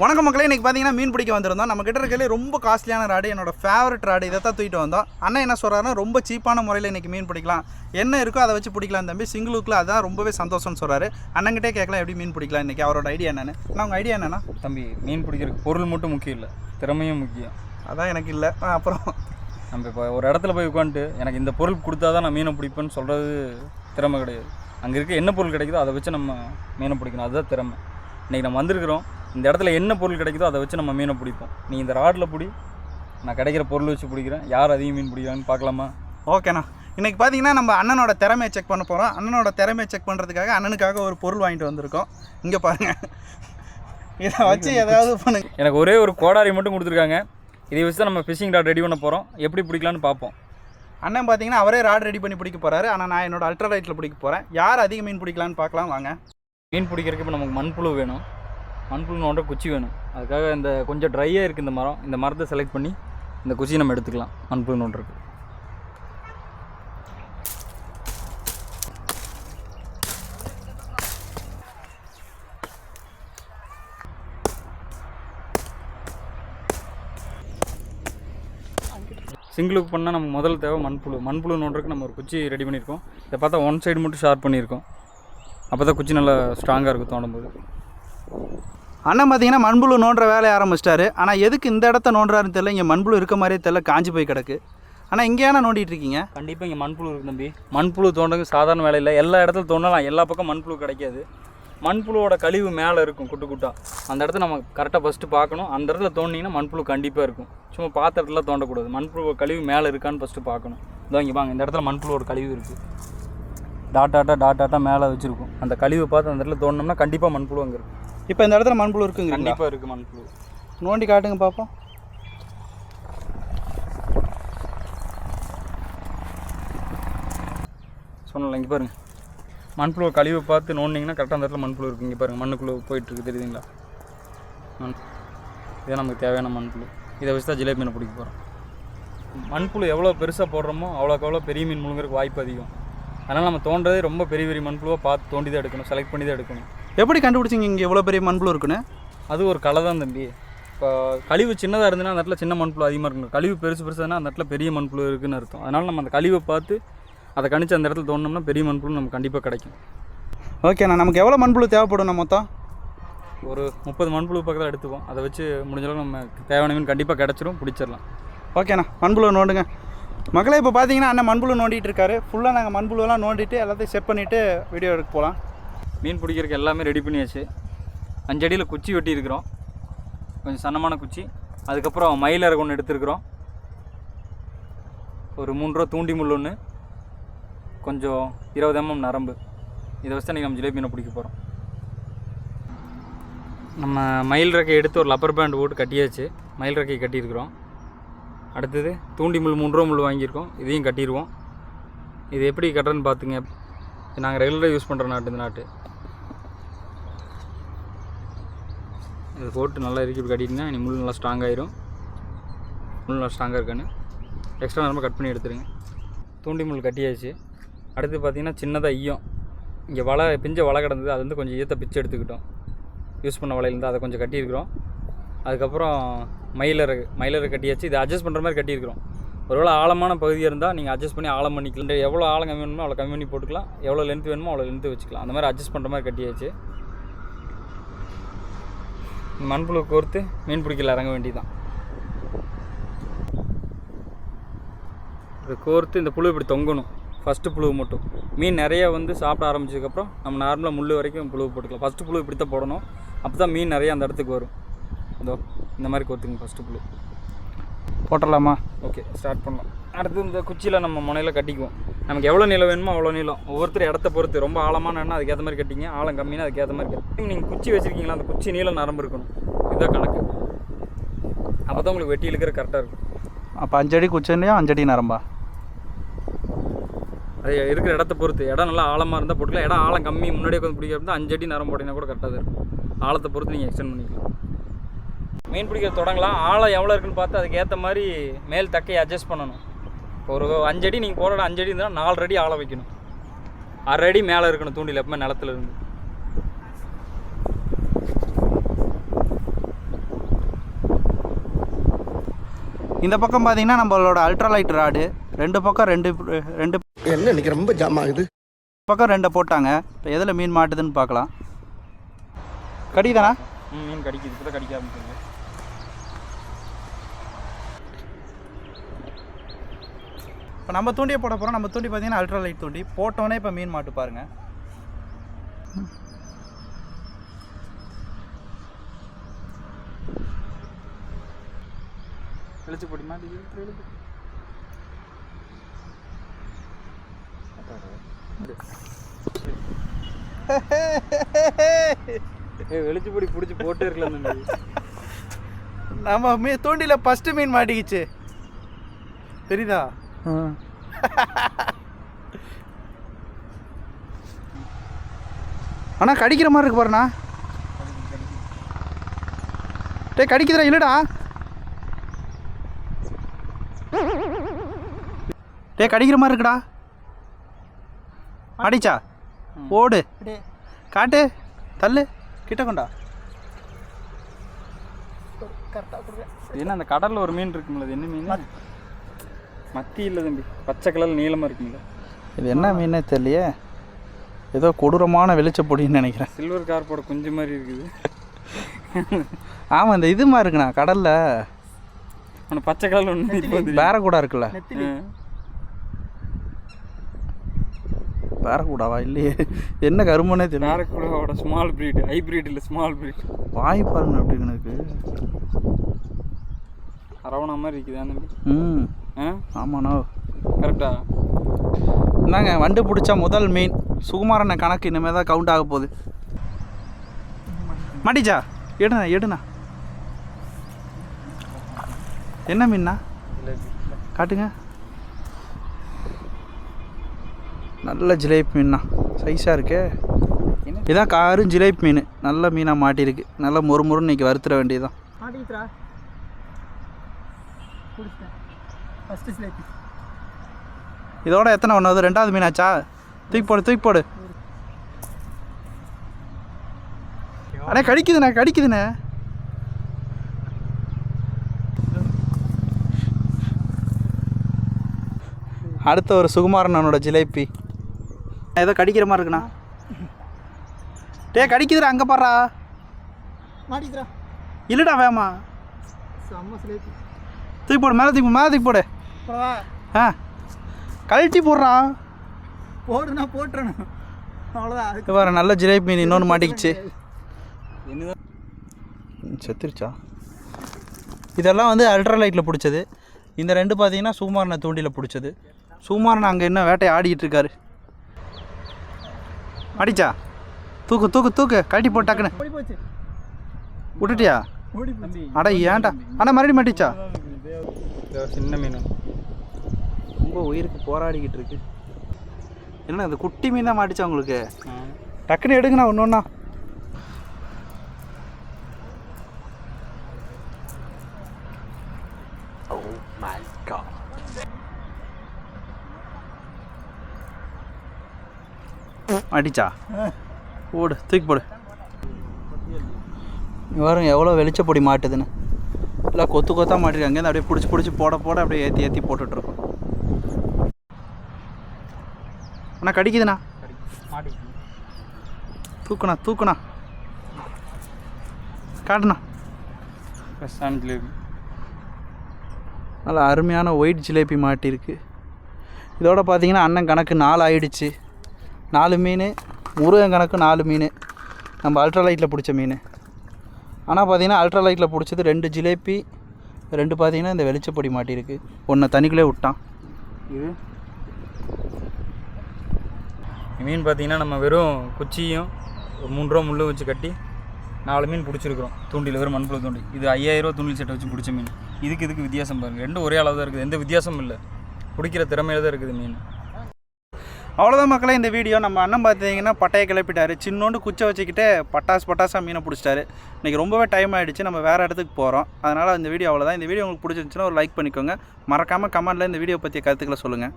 வணக்கம் மக்களே இன்றைக்கி பார்த்தீங்கன்னா மீன் பிடிக்க வந்திருந்தோம். நம்ம கிட்ட இருக்கிறதுலே ரொம்ப காஸ்ட்லியான ராடு என்னோட ஃபேவரட் ராடு இதை தான் தூக்கிட்டு வந்தோம். அண்ணன் என்ன சொல்கிறாருன்னா ரொம்ப சீப்பான முறையில் இன்றைக்கி மீன் பிடிக்கலாம். என்ன இருக்கோ அதை வச்சு பிடிக்கலாம் தம்பி. சிங்கிள் ஹூக்கில் அதான் ரொம்பவே சந்தோஷம்னு சொல்கிறாரு அண்ணன்கிட்டே கேட்கலாம் எப்படி மீன் பிடிக்கலாம் இன்றைக்கி அவரோட ஐடியா என்னன்னு. நான் உங்கள் ஐடியா என்னன்னா தம்பி மீன் பிடிக்கிறதுக்கு பொருள் மட்டும் முக்கியம் இல்லை திறமையும் முக்கியம். அதான் எனக்கு இல்லை. அப்புறம்? நம்ம இப்போ ஒரு இடத்துல போய் உட்காந்துட்டு எனக்கு இந்த பொருள் கொடுத்தா தான் நான் மீனை பிடிப்பேன்னு சொல்கிறது திறமை கிடையாது. அங்கே இருக்க என்ன பொருள் கிடைக்குதோ அதை வச்சு நம்ம மீனை பிடிக்கணும். அதுதான் திறமை. இன்றைக்கி நம்ம வந்திருக்கிறோம். இந்த இடத்துல என்ன பொருள் கிடைக்குதோ அதை வச்சு நம்ம மீனை பிடிப்போம். நீ இந்த ராடில் பிடி நான் கிடைக்கிற பொருள் வச்சு பிடிக்கிறேன். யார் அதிகம் மீன் பிடிக்கிறாங்கன்னு பார்க்கலாமா? ஓகேண்ணா இன்றைக்கி பார்த்தீங்கன்னா நம்ம அண்ணனோட திறமையை செக் பண்ண போகிறோம் அண்ணனோட திறமையை செக் பண்ணுறதுக்காக அண்ணனுக்காக ஒரு பொருள் வாங்கிட்டு வந்திருக்கோம். இங்கே பாருங்கள் இதை வச்சு ஏதாவது பண்ணுங்க எனக்கு ஒரே ஒரு கோடாரி மட்டும் கொடுத்துருக்காங்க. இதை வச்சு தான் நம்ம ஃபிஷிங் ராட் ரெடி பண்ண போகிறோம் எப்படி பிடிக்கலான்னு பார்ப்போம். அண்ணன் பார்த்தீங்கன்னா அவரே ராட் ரெடி பண்ணி பிடிக்க போகிறாரு ஆனால் நான் என்னோட அல்ட்ரா லைட்டில் பிடிக்க போகிறேன் யார் அதிக மீன் பிடிக்கலான்னு பார்க்கலாம் வாங்க. மீன் பிடிக்கிறதுக்கு இப்போ நமக்கு மண்புழு வேணும். மண்புழு நோண்ட குச்சி வேணும். அதுக்காக இந்த கொஞ்சம் ட்ரையாக இருக்குது இந்த மரம். இந்த மரத்தை செலக்ட் பண்ணி இந்த குச்சியை நம்ம எடுத்துக்கலாம். மண்புழு சிங்கிளுக்கு பண்ணால் நம்ம முதல் தேவை மண்புழு. மண்புழு நோண்டுறதுக்கு நம்ம ஒரு குச்சி ரெடி பண்ணியிருக்கோம். இதை பார்த்தா ஒன் சைடு மட்டும் ஷார்ப் பண்ணியிருக்கோம். அப்போ தான் குச்சி நல்லா ஸ்ட்ராங்காக இருக்கும் தோண்டும்போது. அண்ணன் பார்த்தீங்கன்னா மண்புழு நோண்டுற வேலையை ஆரம்பிச்சிட்டாரு. ஆனால் எதுக்கு இந்த இடத்த நோண்டுறாருன்னு தெரியல. இங்கே மண்புழு இருக்க மாதிரியே தெரியல. காஞ்சி போய் கிடக்கு. ஆனால் இங்கேயான நோண்டிட்டு இருக்கீங்க? கண்டிப்பாக இங்கே மண்புழு இருக்கு தம்பி. மண்புழு தோண்டது சாதாரண வேலை இல்லை. எல்லா இடத்துல தோண்டலாம். எல்லா பக்கம் மண்புழு கிடைக்காது. மண்புழுவோட கழிவு மேலே இருக்கும் குட்டு குட்டா. அந்த இடத்த நம்ம கரெக்டாக ஃபஸ்ட்டு பார்க்கணும். அந்த இடத்துல தோண்டிங்கன்னா மண்புழு கண்டிப்பாக இருக்கும். சும்மா பார்த்த இடத்துல தோண்டக்கூடாது. மண்புழு கழிவு மேலே இருக்கான்னு ஃபஸ்ட்டு பார்க்கணும். இதோ இங்கே வாங்க இந்த இடத்துல மண்புழுவோட கழிவு இருக்குது டாட் டாட்டாட்டா மேலே வச்சுருக்கும். அந்த கழிவை பார்த்து அந்த இடத்துல தோண்டினோம்னா கண்டிப்பாக மண்புழு அங்கே இருக்கும். இப்போ இந்த இடத்துல மண்புழு இருக்குங்க கண்டிப்பாக இருக்குது மண்புழு. நோண்டி காட்டுங்க பார்ப்போம் சொன்னல இங்கே பாருங்க. மண்புழு கழிவை பார்த்து நோண்டிங்கன்னா கரெக்டாக அந்த இடத்துல மண்புழு இருக்குது இங்கே பாருங்கள் மண்ணுக்குள்ளே போயிட்டுருக்கு தெரியுதுங்களா? மண் இதே நமக்கு தேவையான மண்புழு. இதை வச்சு தான் ஜிலேபி மீனை பிடிக்க போகிறோம் மண்புழு எவ்வளோ பெருசாக போடுறோமோ அவ்வளோக்கு அவ்வளோ பெரிய மீன் முழுங்குறதுக்கு வாய்ப்பு அதிகம். அதனால் நம்ம தோன்றதே ரொம்ப பெரிய பெரிய மண்புழுவை பார்த்து தோண்டி தான் எடுக்கணும் செலக்ட் பண்ணி தான் எடுக்கணும். எப்படி கண்டுபிடிச்சிங்க இங்கே இவ்வளோ பெரிய மண்புழு இருக்குன்னு? அது ஒரு கலை தான் தம்பி. இப்போ கழிவு சின்னதாக இருந்ததுன்னா அந்த இடத்துல சின்ன மண்புழு அதிகமாக இருக்கணும் கழிவு பெருசு பெருசுனா அந்த இடத்துல பெரிய மண்புழு இருக்குன்னு அர்த்தம். அதனால் நம்ம அந்த கழிவை பார்த்து அதை கணிச்சு அந்த இடத்துல தோணுனோம்னா பெரிய மண்புழு நமக்கு கண்டிப்பாக கிடைக்கும். ஓகேண்ணா நமக்கு எவ்வளோ மண்புழு தேவைப்படும் நம்ம மொத்தம்? ஒரு முப்பது மண்புழு பக்கத்தில் எடுத்துப்போம் அதை வச்சு முடிஞ்ச அளவுக்கு நம்ம தேவையான மீன் கண்டிப்பாக கிடச்சிரும் பிடிச்சிடலாம் ஓகேண்ணா மண்புழு நோண்டுங்க. மக்களே இப்போ பார்த்தீங்கன்னா அண்ணன் மண்புழு நோண்டிட்டு இருக்காரு. ஃபுல்லாக நாங்கள் மண்புழுவெல்லாம் நோண்டிட்டு எல்லாத்தையும் செட் பண்ணிவிட்டு வீடியோ எடுக்க போகலாம் மீன் பிடிக்கிறதுக்கு எல்லாமே ரெடி பண்ணியாச்சு. அஞ்சடியில் குச்சி வெட்டியிருக்கிறோம். கொஞ்சம் சன்னமான குச்சி. அதுக்கப்புறம் மயிலர் ஒன்று எடுத்துருக்குறோம். ஒரு மூன்று ரூபா தூண்டி முள் ஒன்று கொஞ்சம் இருபது எம்எம் நரம்பு. இதை வச்சு நீங்கள் நம்ம ஜிலேபி மீனை பிடிக்க போகிறோம் நம்ம மயில் ரெக்கை எடுத்து ஒரு லப்பர் பேண்ட் போட்டு கட்டியாச்சு. மயில் ரெக்கையை கட்டியிருக்கிறோம். அடுத்தது தூண்டி முள் மூன்று ரூபா முள் வாங்கியிருக்கோம். இதையும் கட்டிடுவோம். இது எப்படி கட்டுறேன்னு பார்த்துங்க. இது நாங்கள் ரெகுலராக யூஸ் பண்ணுற நாட்டு இந்த நாட்டு. இது போட்டு நல்லா இறுக்கி இப்படி கட்டிட்டிங்கன்னா இனி முள் நல்லா ஸ்ட்ராங்காயிரும் முள் நல்லா ஸ்ட்ராங்காக இருக்கான்னு. எக்ஸ்ட்ரா நேரமாக கட் பண்ணி எடுத்துருங்க. தூண்டி முள் கட்டியாச்சு. அடுத்து பார்த்தீங்கன்னா சின்னதாக ஈயம். இங்கே வலை பிஞ்ச வலை கிடந்தது. அது வந்து கொஞ்சம் ஈயத்தை பிச்சு எடுத்துக்கிட்டோம். யூஸ் பண்ண வலையிலேருந்து அதை கொஞ்சம் கட்டியிருக்கிறோம். அதுக்கப்புறம் மயிலர் மயிலர் கட்டியாச்சு. இதை அட்ஜஸ்ட் பண்ணுற மாதிரி கட்டியிருக்கிறோம். ஒருவேளை ஆழமான பகுதியாக இருந்தால் நீங்கள் அட்ஜஸ்ட் பண்ணி ஆழம் பண்ணிக்கலாம். எவ்வளோ ஆழம் கம்மி வேணுமோ அவ்வளோ கம்மி பண்ணி போட்டுக்கலாம். எவ்வளோ லென்த் வேணுமோ அவ்வளோ லென்த்து வச்சுக்கலாம். அந்த மாதிரி அட்ஜஸ்ட் பண்ணுற மாதிரி கட்டியாச்சு. மண்புழு கோர்த்து மீன் பிடிக்கல இறங்க வேண்டியதுதான். இது கோர்த்து இந்த புழு இப்படி தொங்கணும். ஃபஸ்ட்டு புழு மட்டும். மீன் நிறைய வந்து சாப்பிட ஆரம்பிச்சதுக்கப்புறம் நம்ம நார்மலாக முள் வரைக்கும் புழு போட்டுக்கலாம். ஃபஸ்ட்டு புழு இப்படி தான் போடணும். அப்போ தான் மீன் நிறைய அந்த இடத்துக்கு வரும். இதோ இந்த மாதிரி கோர்த்துங்க ஃபஸ்ட்டு புழு. போட்டுடலாமா? ஓகே ஸ்டார்ட் பண்ணலாம். அடுத்து இந்த குச்சியில் நம்ம முனையில் கட்டிக்குவோம். நமக்கு எவ்வளோ நீளம் வேணுமோ அவ்வளோ நீளம் ஒவ்வொருத்தர் இடத்த பொறுத்து. ரொம்ப ஆழமான அதுக்கேற்ற மாதிரி கட்டிங்க. ஆழம் கம்மினா அதுக்கேற்ற மாதிரி கட்டி. நீங்கள் குச்சி வச்சுருக்கீங்களா? அந்த குச்சி நீளம் நரம்பு இருக்கணும். இதுதான் கணக்கு. அப்போ தான் உங்களுக்கு வெட்டி இழுக்கிற கரெக்டாக இருக்கும். அப்போ அஞ்சடி குச்சனையா அஞ்சடி நரம்பா? அது இருக்கிற இடத்த பொறுத்து. இடம் நல்லா ஆழமாக இருந்தால் போட்டுக்கலாம். இடம் ஆழம் கம்மி முன்னாடியே கொஞ்சம் பிடிக்க இருந்தால் அஞ்சு அடி நரம் போட்டிங்கன்னா கூட கரெக்டாக தான் இருக்கும். ஆழத்தை பொறுத்து நீங்கள் எக்ஸ்டெண்ட் பண்ணிக்கலாம். மீன் பிடிக்க தொடங்கலாம். ஆழம் எவ்வளோ இருக்குன்னு பார்த்து அதுக்கு ஏற்ற மாதிரி மேல் தக்கையை அட்ஜஸ்ட் பண்ணணும். ஒரு அஞ்சடி நீங்கள் போட அஞ்சடி இருந்தால் நாலு அடி ஆள வைக்கணும். அரை அடி மேலே இருக்கணும் தூண்டில் எப்பவுமே நிலத்துல இருந்து. இந்த பக்கம் பார்த்தீங்கன்னா நம்மளோட அல்ட்ராலைட் ராடு ரெண்டு பக்கம் ரெண்டு ரெண்டு என்ன இன்னைக்கு ரொம்ப ஜாம் ஆகுது? பக்கம் ரெண்டை போட்டாங்க. இப்போ எதில் மீன் மாட்டுதுன்னு பார்க்கலாம். கடிக்குதானா ம் மீன் கடிக்குது இப்போ தான் கடிக்க ஆரம்பிச்சிருங்க இப்போ நம்ம தூண்டியை போட போகிறோம் நம்ம தூண்டி பார்த்தீங்கன்னா அல்ட்ராலைட் தூண்டி. போட்டோன்னே இப்போ மீன் மாட்டு பாருங்க. வெளிச்சு போடி மாட்டி இழுத்து இழுத்து. ஏய் வெளிச்சு பொடி பிடிச்சி போட்டே இருக்கலாம் நம்ம மீ தூண்டியில் ஃபஸ்ட்டு மீன் மாட்டிக்கிச்சு. தெரியுதா? அண்ணா கடிக்கிற மாதிரி இருக்கு பாருண்ணா. டேய் கடிக்குதுடா இல்லடா. டேய் கடிக்கிற மாதிரி இருக்குடா. அடிச்சா? ஓடு. காட்டு. தள்ளு. கிட்ட கொண்டா. என்ன அந்த கடல்ல ஒரு மீன் இருக்குங்களா அது என்ன மீன்? மத்தி இல்லை தம்பி. பச்சை கலர் நீளமாக இருக்குங்களா இது என்ன மீனே தெரியலையே. ஏதோ கொடூரமான வெளிச்சப்பொடின்னு நினைக்கிறேன். சில்வர் கார்ப்போட குஞ்சு மாதிரி இருக்குது. ஆமாம் இந்த இது மாதிரி இருக்குண்ணா கடலில். ஆனால் பச்சை கலர் ஒன்று இப்போ பேரக்கூடா இருக்குல்ல. பேரக்கூடாவா இல்லையே. என்ன கருமனே தெரியல. பேரக்குடாவோட ஸ்மால் பிரீட் ஹைப்ரிட் இல்லை ஸ்மால் பிரீட் வாய் பாருங்க அப்படி எனக்கு. அரவணா மாதிரி இருக்குதா ம். ஆமாண்ணா. கரெக்டா? இந்தாங்க வண்டு பிடிச்ச முதல் மீன். சுகுமாரண்ண கணக்கு இனிமேல் தான் கவுண்ட் ஆக போகுது. மாட்டிச்சா எடுண்ணா எடுண்ணா. என்ன மீன்ண்ணா காட்டுங்க. நல்ல ஜிலேபி மீன்ண்ணா சைஸாக இருக்கே? இதான் காரும் ஜிலேபி மீன். நல்ல மீனாக மாட்டியிருக்கு. நல்லா மொறு மொறுன்னு இன்னைக்கு வறுத்துற வேண்டியதுதான். மாட்டிக்கிட்டா பிடிச்சிட்டேன் ஃபஸ்ட்டு ஸ்லேப்பி இதோட எத்தனை ஒன்று வருது? ரெண்டாவது மீனாச்சா? தூக்கி போடு தூக்கி போடு. அண்ணே கடிக்குதுண்ணே கடிக்குதுண்ணே. அடுத்த ஒரு சுகுமாரனோட ஜிலேபி. ஏதோ கடிக்கிற மாதிரி இருக்குண்ணா. டே கடிக்குதுடா அங்கே பாடுறா மாட்டிக்கிறா. இல்லைடா வேமா. தூக்கி போடு மேலே தூக்கி மேலே தூக்கி போடு. ஆ கழட்டி போடுறா. போடுனா போட்டுறணும். அவ்வளோதான் இது பாரு நல்ல ஜிலேபி மீன் இன்னொன்று மாட்டிக்கிச்சு. செத்துருச்சா? இதெல்லாம் வந்து அல்ட்ரா லைட்டில் பிடிச்சது. இந்த ரெண்டு பார்த்தீங்கன்னா சுகுமாரனை தூண்டியில் பிடிச்சது. சுகுமாரன் அங்கே என்ன வேட்டை ஆடிக்கிட்டு இருக்காரு? அடிச்சா? தூக்கு தூக்கு தூக்கு. கழட்டி போட்டாக்குன்னு ஓடி போச்சு. விட்டுட்டியா? அட ஏன்டா? அண்ணா மறுபடியும் மாட்டிச்சா? சின்ன மீன். ரொம்ப உயிருக்கு போராடிக்கிட்டு இருக்கு. என்ன இந்த குட்டி மீன் தான் மாட்டிச்சா உங்களுக்கு? டக்குன்னு எடுங்கண்ணா ஒன்று ஒன்றா அடிச்சா ஓடு தூக்கி போடு. பாருங்க எவ்வளோ வெளிச்சப்பொடி மாட்டுதுன்னு. இல்லை கொத்து கொத்தா மாட்டிருக்காங்க. அப்படியே பிடிச்சி பிடிச்சி போட போட அப்படியே ஏற்றி ஏற்றி போட்டுட்ருக்கோம் அண்ணா கடிக்குதுண்ணா. தூக்குண்ணா தூக்குண்ணா. காட்டுண்ணா. ஜிலேபி நல்லா அருமையான ஒயிட் ஜிலேபி மாட்டிருக்கு இதோட பார்த்தீங்கன்னா அண்ணன் கணக்கு நாலு ஆயிடுச்சு. நாலு மீன் முருகன் கணக்கு நாலு மீன். நம்ம அல்ட்ரா லைட்டில் பிடிச்ச மீன். ஆனால் பார்த்தீங்கன்னா அல்ட்ரா லைட்டில் பிடிச்சது ரெண்டு ஜிலேபி ரெண்டு பார்த்தீங்கன்னா இந்த வெளிச்சப்பொடி மாட்டியிருக்கு ஒன்றை தண்ணிக்குள்ளே விட்டான். இது? மீன் பார்த்தீங்கன்னா நம்ம வெறும் குச்சியும் ஒரு மூணு ரூபா முள்ளு வச்சு கட்டி நாலு மீன் பிடிச்சிருக்கிறோம். தூண்டில் வெறும் மண்புழு தூண்டி இது ஐயாயிரம் ரூபா தூண்டில் செட்டை வச்சு பிடிச்ச மீன். இதுக்கு இதுக்கு வித்தியாசம் பாருங்கள் ரெண்டும் ஒரே அளவு தான் இருக்குது. எந்த வித்தியாசமும் இல்லை. பிடிக்கிற திறமையில தான் இருக்குது மீன். அவ்வளோதான் மக்களே இந்த வீடியோ நம்ம அண்ணன் பார்த்தீங்கன்னா பட்டையை கிளப்பிட்டாரு. சின்னோண்டு குச்சை வச்சுக்கிட்டு பட்டாசு பட்டாசாக மீனை பிடிச்சிட்டாரு. இன்றைக்கி ரொம்பவே டைம் ஆகிடுச்சு நம்ம வேறு இடத்துக்கு போகிறோம் அதனால் இந்த வீடியோ அவ்வளோதான் இந்த வீடியோ உங்களுக்கு பிடிச்சிருந்துச்சுன்னா ஒரு லைக் பண்ணிக்கோங்க. மறக்காமல் கமெண்டில் இந்த வீடியோ பற்றிய கருத்துக்களை சொல்லுங்கள்